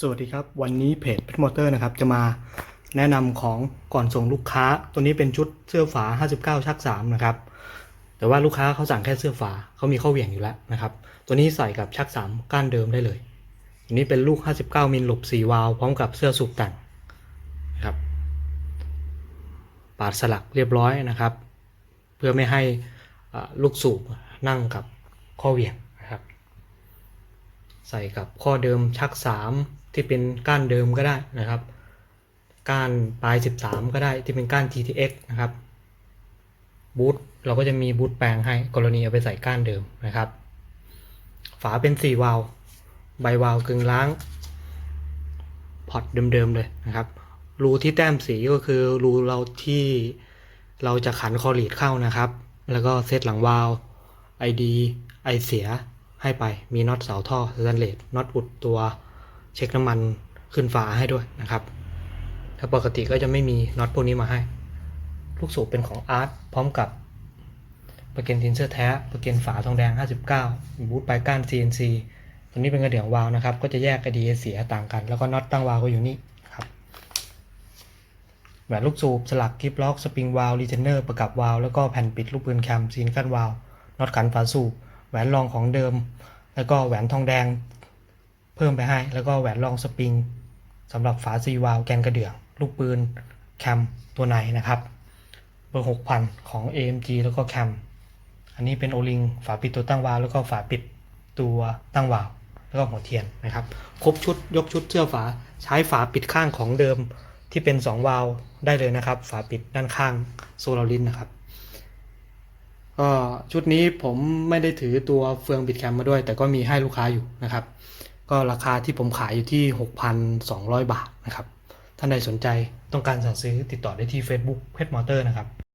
สวัสดีครับ วันนี้เพจเพชรมอเตอร์นะครับ จะมาแนะนำของก่อนส่งลูกค้า ตัวนี้เป็นชุดเสื้อฝา 59 ชัก 3 นะครับ แต่ว่าลูกค้าเขาสั่งแค่เสื้อฝาเขามีข้อเหวี่ยงอยู่แล้วนะครับ ตัวนี้ใส่กับชัก 3 ก้านเดิมได้เลยอันนี้เป็นลูก 59 มิลหลบ 4 วาล์วพร้อมกับเสื้อสูบแต่งนะครับ ปาดสลักเรียบร้อยนะครับ เพื่อไม่ให้ลูกสูบนั่งกับข้อเหวี่ยงนะครับ ใส่กับข้อเดิมชัก 3 ที่เป็นก้านเดิมก็ได้นะครับ ก้านปลาย 13 ก็ได้ที่เป็นก้าน TTX นะครับบูทเราก็จะมีบูทแปลงให้กรณีเอาไปใส่ก้านเดิมนะครับ ฝาเป็น 4 วาล์วใบวาล์วกึ่งล้างพอตเดิมๆเลยนะครับรูที่แต้มสีก็คือรูเราที่เราจะขันคอลีดเข้านะครับ แล้วก็เซตหลังวาล์ว ID ไอเสียให้ไปมีน็อตเสาท่อสแตนเลสน็อตอุดตัว เช็คน้ำมันขึ้นฝาให้ด้วยนะครับ ถ้าปกติก็จะไม่มีน็อตพวกนี้มาให้ ลูกสูบเป็นของอาร์ตพร้อมกับประเกนทินเซอร์แท้ประเกนฝาทองแดง 59มีบูทปลายก้าน CNC ตัวนี้เป็นกระเดี่ยววาล์วนะครับ ก็จะแยกไอดีเสียต่างกัน แล้วก็น็อตตั้งวาล์วก็อยู่นี่ครับแหวนลูกสูบสลักกิฟล็อกสปริงวาลรีเทนเนอร์ประกับวาลแล้วก็แผ่นปิดลูกปืนแคมซีนกั้นวาลน็อตกันฝาสูบแหวนรองของเดิม แล้วก็แหวนทองแดง เพิ่มไปให้ แล้วก็แหวนรองสปริงสำหรับฝาซีวาลแกนกระเดื่อง ลูกปืนแคมตัวในนะครับ เบอร์ 6,000 ของ AMG แล้วก็แคมอันนี้เป็นโอลิงฝาปิดตัวตั้งวาลแล้วก็ฝาปิดตัวตั้งวาลแล้วก็หัวเทียนนะครับ ครบชุดยกชุดเสื้อฝาใช้ฝาปิดข้างของเดิมที่เป็น 2 วาล์วได้เลยนะครับ ฝาปิดด้านข้างโซลารินนะครับก็ชุดนี้ผมไม่ได้ถือตัวเฟืองบิดแคมมาด้วย แต่ก็มีให้ลูกค้าอยู่นะครับ ก็ราคาที่ผมขายอยู่ที่ 6,200 บาทนะครับ ท่านใดสนใจต้องการสั่งซื้อติดต่อได้ที่ Facebook เพชรมอเตอร์นะครับ